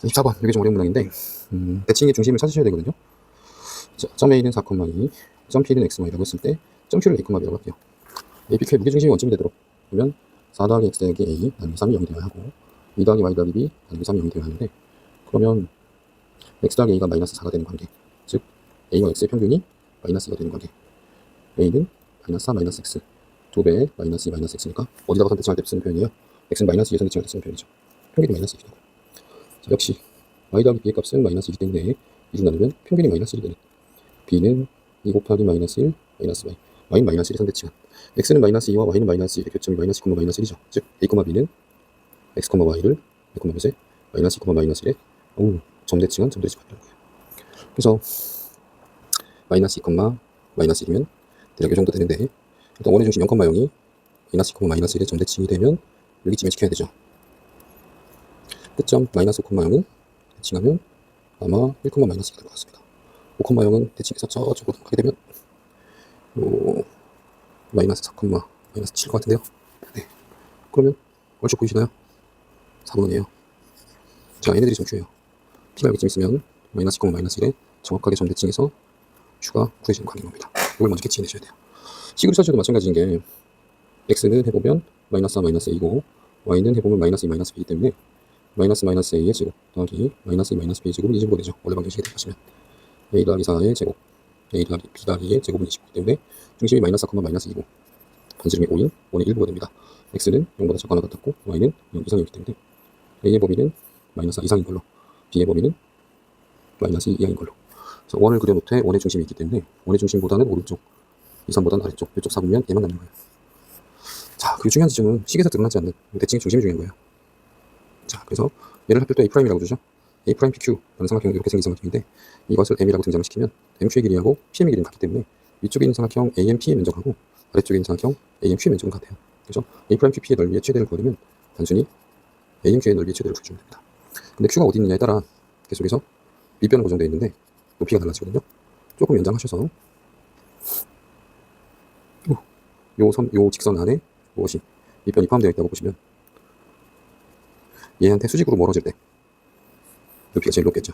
14번 이게 좀 어려운 문항인데 음, 대칭의 중심을 찾으셔야 되거든요. 자, 점 A는 4,2, 점 P는 X마이라고 했을 때, 점 Q를 A,B라고 할게요. A, B, Q의 무게중심이 원점이 되도록 그러면 4 더하기 X 더하기 A 나누기 3이 0이 되어야 하고 2 더하기 Y 더하기 B 나누기 3이 0이 되어야 하는데 그러면 X 더하기 A가 마이너스 4가 되는 관계 즉 A와 X의 평균이 마이너스 2가 되는 관계 A는 마이너스 4 마이너스 X 2배의 마이너스 2 마이너스 X니까 어디다가 선택할 때 쓰는 표현이에요? X는 마이너스 2에 선택할 때 쓰는 표현이죠. 평균이 마이너스 2다. 자, 역시 y 더하기 b의 값은 마이너스 2기 때문에 2로 나누면 평균이 마이너스 1이 되는 b는 2 곱하기 마이너스 1 마이너스 y y는 마이너스 1의 상대치간 x는 마이너스 2와 y는 마이너스 1의 교점이 마이너스 2, 마이너스 1이죠. 즉 a, b는 x, y를 a, 몇에 마이너스 2, 마이너스 1에 오, 점대칭한 점대칭한다는 거예요. 그래서 마이너스 2, 마이너스 1이면 대략 이 정도 되는데 일단 원의 중심 0,0이 마이너스 2, 마이너스 1의 점대칭이 되면 여기쯤에 지켜야 되죠 끝점 마이너스 5,0은 대칭하면 아마 1, 마이너스 2가 될 것 같습니다. 5,0은 대칭해서 저쪽으로 가게 되면 요 마이너스 4, 마이너스 7것 같은데요. 네. 그러면 얼추 보이시나요? 4번이에요. 자, 얘네들이 좀 중요해요. P가 여기쯤 있으면 마이너스 2, 마이너스 1에 정확하게 점 대칭해서 Q가 구해지는 관계인 겁니다. 이걸 먼저 캐치해내셔야 돼요. 찾아도 마찬가지인 게 X는 해보면 마이너스 4, 마이너스 2고 Y는 해보면 마이너스 2, 마이너스 B이기 때문에 마이너스 마이너스 a의 제곱 더하기 마이너스 2 마이너스 b의 제곱은 20으로 되죠. 원래 방정식에 대입하시면 a 더하기 4의 제곱 a 더하기 b 더하기의 제곱은 20이기 때문에 중심이 마이너스 4, 마이너스 2고 반지름이 5인 5의 1부가 됩니다. x는 0보다 작거나 같았고 y는 0 이상이기 때문에 a의 범위는 마이너스 4 이상인 걸로 b의 범위는 마이너스 2 이하인 걸로 그래서 원을 그려놓되 원의 중심이 있기 때문에 원의 중심보다는 오른쪽 2, 3보다는 아래쪽 이쪽 사보면 얘만 남는 거예요. 자, 그 중요한 지점은 식에서 드러나지 않는 대칭의 중심이 중요한 거예요. 자, 그래서 얘를 합할 때 A'이라고 주죠. A' PQ라는 삼각형이 이렇게 생긴 삼각형인데 이것을 M이라고 등장을 시키면 MQ의 길이하고 PM의 길이는 같기 때문에 위쪽에 있는 삼각형 AMP의 면적하고 아래쪽에 있는 삼각형 AMQ의 면적은 같아요. 그래서 A' QP의 넓이의 최대를 구하려면 단순히 AMQ의 넓이의 최대를 구해주면 됩니다. 근데 Q가 어디 있느냐에 따라 계속해서 밑변은 고정되어 있는데 높이가 달라지거든요. 조금 연장하셔서 요 선, 요 직선 안에 무엇이 밑변이 포함되어 있다고 보시면 얘한테 수직으로 멀어질 때 높이가 제일 높겠죠.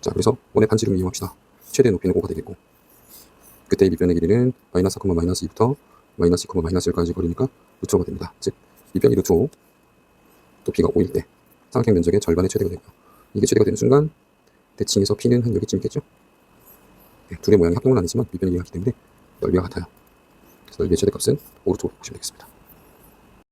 자, 그래서 원의 반지름을 이용합시다. 최대 높이는 5가 되겠고 그때 의 밑변의 길이는 마이너스 4, 마이너스 2부터 마이너스 2, 마이너스 1까지 거리니까 루트 5가 됩니다. 즉, 밑변이 루트 5, 높이가 5일 때 삼각형 면적의 절반의 최대가 되고요. 이게 최대가 되는 순간 대칭에서 P는 한 여기쯤 있겠죠? 네, 둘의 모양이 합동은 아니지만 밑변의 길이가 같기 때문에 넓이가 같아요. 그래서 넓이의 최대값은 오른쪽으로 보시면 되겠습니다.